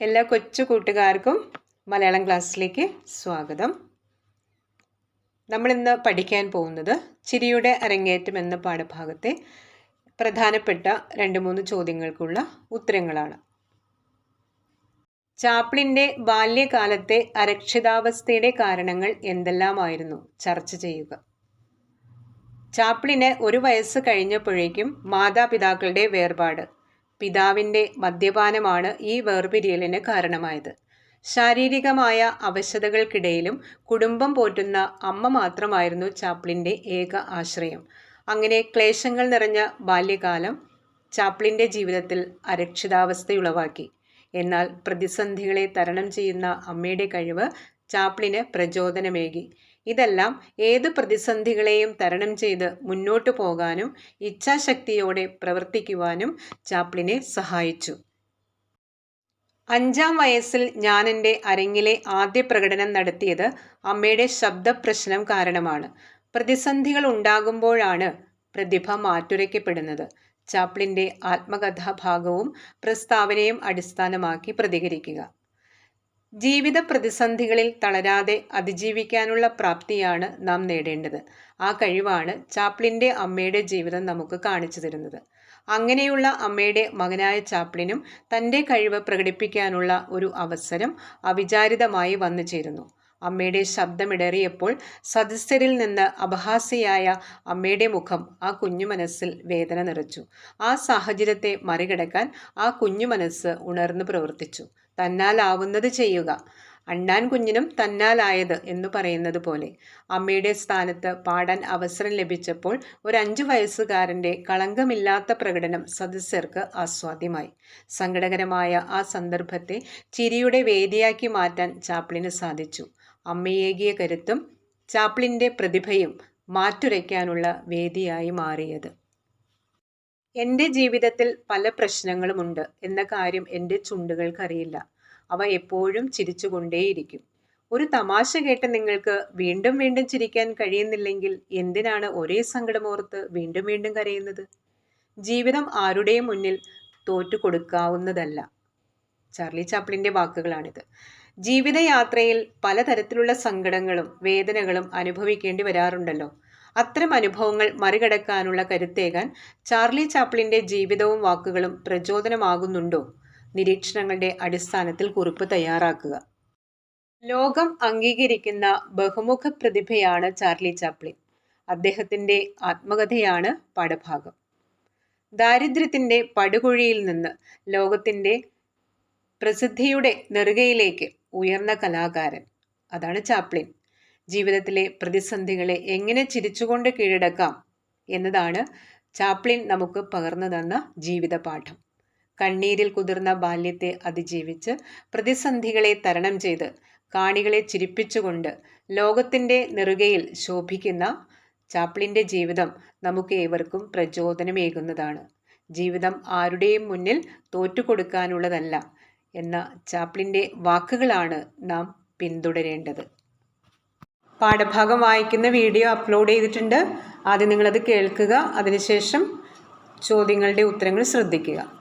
എല്ലാ കൊച്ചു കൂട്ടുകാർക്കും മലയാളം ക്ലാസ്സിലേക്ക് സ്വാഗതം. നമ്മളിന്ന് പഠിക്കാൻ പോകുന്നത് ചിരിയുടെ അരങ്ങേറ്റം എന്ന പാഠഭാഗത്തെ പ്രധാനപ്പെട്ട രണ്ട് മൂന്ന് ചോദ്യങ്ങൾക്കുള്ള ഉത്തരങ്ങളാണ്. ചാപ്ലിന്റെ ബാല്യകാലത്തെ അരക്ഷിതാവസ്ഥയുടെ കാരണങ്ങൾ എന്തെല്ലാമായിരുന്നു? ചർച്ച ചെയ്യുക. ചാപ്ലിന് ഒരു വയസ്സ് കഴിഞ്ഞപ്പോഴേക്കും മാതാപിതാക്കളുടെ വേർപാട്. പിതാവിന്റെ മദ്യപാനമാണ് ഈ വേർപിരിയലിന് കാരണമായത്. ശാരീരികമായ അവശതകൾക്കിടയിലും കുടുംബം പോറ്റുന്ന അമ്മ മാത്രമായിരുന്നു ചാപ്ലിന്റെ ഏക ആശ്രയം. അങ്ങനെ ക്ലേശങ്ങൾ നിറഞ്ഞ ബാല്യകാലം ചാപ്ലിന്റെ ജീവിതത്തിൽ അരക്ഷിതാവസ്ഥയുളവാക്കി. എന്നാൽ പ്രതിസന്ധികളെ തരണം ചെയ്യുന്ന അമ്മയുടെ കഴിവ് ചാപ്ലിന് പ്രചോദനമേകി. ഇതെല്ലാം ഏത് പ്രതിസന്ധികളെയും തരണം ചെയ്ത് മുന്നോട്ടു പോകാനും ഇച്ഛാശക്തിയോടെ പ്രവർത്തിക്കുവാനും ചാപ്ലിനെ സഹായിച്ചു. അഞ്ചാം വയസ്സിൽ ഞാൻ എന്റെ അരങ്ങിലെ ആദ്യ പ്രകടനം നടത്തിയത് അമ്മയുടെ ശബ്ദപ്രശ്നം കാരണമാണ്. പ്രതിസന്ധികൾ ഉണ്ടാകുമ്പോഴാണ് പ്രതിഭ മാറ്റുരയ്ക്കപ്പെടുന്നത്. ചാപ്ലിന്റെ ആത്മകഥാഭാഗവും പ്രസ്താവനയും അടിസ്ഥാനമാക്കി പ്രതികരിക്കുക. ജീവിത പ്രതിസന്ധികളിൽ തളരാതെ അതിജീവിക്കാനുള്ള പ്രാപ്തിയാണ് നാം നേടേണ്ടത്. ആ കഴിവാണ് ചാപ്ലിന്റെ അമ്മയുടെ ജീവിതം നമുക്ക് കാണിച്ചു തരുന്നത്. അങ്ങനെയുള്ള അമ്മയുടെ മകനായ ചാപ്ലിനും തന്റെ കഴിവ് പ്രകടിപ്പിക്കാനുള്ള ഒരു അവസരം അവിചാരിതമായി വന്നു ചേരുന്നു. അമ്മയുടെ ശബ്ദമിടറിയപ്പോൾ സദസ്യരിൽ നിന്ന് അപഹാസ്യയായ അമ്മയുടെ മുഖം ആ കുഞ്ഞു മനസ്സിൽ വേദന നിറച്ചു. ആ സാഹചര്യത്തെ മറികടക്കാൻ ആ കുഞ്ഞു മനസ്സ് ഉണർന്നു പ്രവർത്തിച്ചു. തന്നാലാവുന്നത് ചെയ്യുക. അണ്ണാൻ കുഞ്ഞിനും തന്നാലായത് എന്ന് പറയുന്നത് പോലെ. അമ്മയുടെ സ്ഥാനത്ത് പാടാൻ അവസരം ലഭിച്ചപ്പോൾ ഒരു അഞ്ചു വയസ്സുകാരന്റെ കളങ്കമില്ലാത്ത പ്രകടനം സദസ്യർക്ക് ആസ്വാദ്യമായി. സങ്കടകരമായ ആ സന്ദർഭത്തെ ചിരിയുടെ വേദിയാക്കി മാറ്റാൻ ചാപ്ലിന് സാധിച്ചു. അമ്മയേകിയ കരുത്തും ചാപ്ലിന്റെ പ്രതിഭയും മാറ്റുരയ്ക്കാനുള്ള വേദിയായി മാറിയത്. എന്റെ ജീവിതത്തിൽ പല പ്രശ്നങ്ങളുമുണ്ട് എന്ന കാര്യം എന്റെ ചുണ്ടുകൾക്കറിയില്ല. അവ എപ്പോഴും ചിരിച്ചുകൊണ്ടേയിരിക്കും. ഒരു തമാശ കേട്ട് നിങ്ങൾക്ക് വീണ്ടും വീണ്ടും ചിരിക്കാൻ കഴിയുന്നില്ലെങ്കിൽ എന്തിനാണ് ഒരേ സങ്കടമോർത്ത് വീണ്ടും വീണ്ടും കരയുന്നത്? ജീവിതം ആരുടെയും മുന്നിൽ തോറ്റു കൊടുക്കാവുന്നതല്ല ചാർലി ചാപ്ലിന്റെ വാക്കുകളാണിത്. ജീവിതയാത്രയിൽ പലതരത്തിലുള്ള സങ്കടങ്ങളും വേദനകളും അനുഭവിക്കേണ്ടി വരാറുണ്ടല്ലോ. അത്തരം അനുഭവങ്ങൾ മറികടക്കാനുള്ള കരുത്തേകാൻ ചാർലി ചാപ്ലിന്റെ ജീവിതവും വാക്കുകളും പ്രചോദനമാകുന്നുണ്ടോ? നിരീക്ഷണങ്ങളുടെ അടിസ്ഥാനത്തിൽ കുറിപ്പ് തയ്യാറാക്കുക. ലോകം അംഗീകരിക്കുന്ന ബഹുമുഖ പ്രതിഭയാണ് ചാർലി ചാപ്ലിൻ. അദ്ദേഹത്തിന്റെ ആത്മകഥയാണ് പാഠഭാഗം. ദാരിദ്ര്യത്തിന്റെ പടുകുഴിയിൽ നിന്ന് ലോകത്തിന്റെ പ്രസിദ്ധിയുടെ നെറുകയിലേക്ക് ഉയർന്ന കലാകാരൻ. അതാണ് ചാപ്ലിൻ. ജീവിതത്തിലെ പ്രതിസന്ധികളെ എങ്ങനെ ചിരിച്ചുകൊണ്ട് കീഴടക്കാം എന്നതാണ് ചാപ്ലിൻ നമുക്ക് പകർന്നു തന്ന ജീവിത പാഠം കണ്ണീരിൽ കുതിർന്ന ബാല്യത്തെ അതിജീവിച്ച് പ്രതിസന്ധികളെ തരണം ചെയ്ത് കാണികളെ ചിരിപ്പിച്ചുകൊണ്ട് ലോകത്തിന്റെ നെറുകയിൽ ശോഭിക്കുന്ന ചാപ്ലിന്റെ ജീവിതം നമുക്ക് ഏവർക്കും പ്രചോദനമേകുന്നതാണ്. ജീവിതം ആരുടെയും മുന്നിൽ തോറ്റുകൊടുക്കാനുള്ളതല്ല എന്ന ചാപ്ലിന്റെ വാക്കുകളാണ് നാം പിന്തുടരേണ്ടത്. പാഠഭാഗം വായിക്കുന്ന വീഡിയോ അപ്ലോഡ് ചെയ്തിട്ടുണ്ട്. ആദ്യം നിങ്ങളത് കേൾക്കുക. അതിനുശേഷം ചോദ്യങ്ങളുടെ ഉത്തരങ്ങൾ ശ്രദ്ധിക്കുക.